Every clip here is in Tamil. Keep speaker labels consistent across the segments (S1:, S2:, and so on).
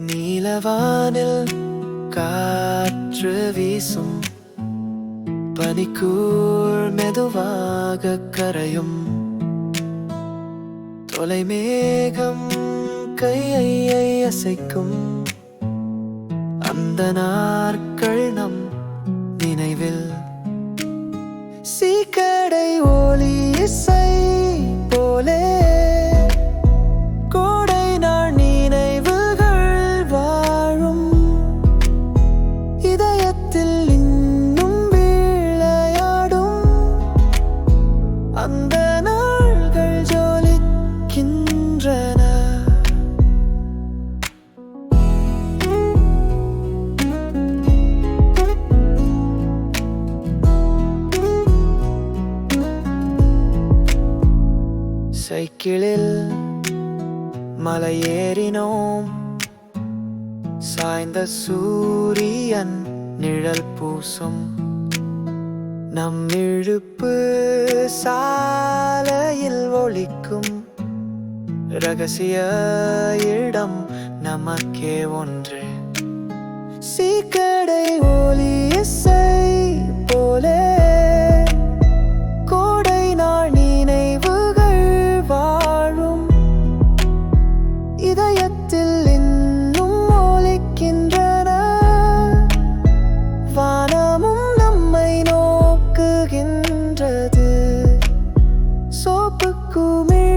S1: நீலவானில் காற்று வீசும் பனிக்கூழ் மெதுவாக கரையும் தொலைமேகம் கையை அசைக்கும் அந்த நாட்கள் நம் நினைவில் சீக்கடை ஒளி இசை போலே ஜொலிக்கின்றன சைக்கிளில் மலையேறினோம் சாய்ந்த சூரியன் நிழல் பூசும் நம் இழுப்பு சாலையில் ஒழிக்கும் ரகசிய இடம் நமக்கே ஒன்று. சீக்கடை ஒலி இசை போலே. கோடை நாள் நினைவுகள் வாழும். இதயத்தில் இன்னும் ஒலிக்கின்றன. வானமும் நம்மை சோப்புக்குமே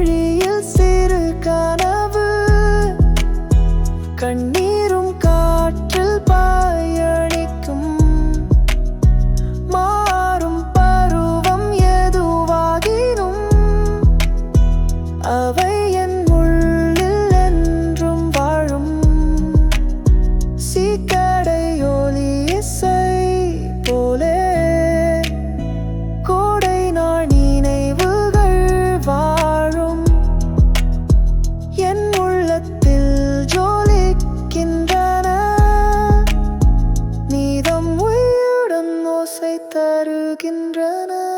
S1: கண்ணீரும் காற்றில் பாயடிக்கும் மாறும் பருவம் எதுவாகினும். அவ na na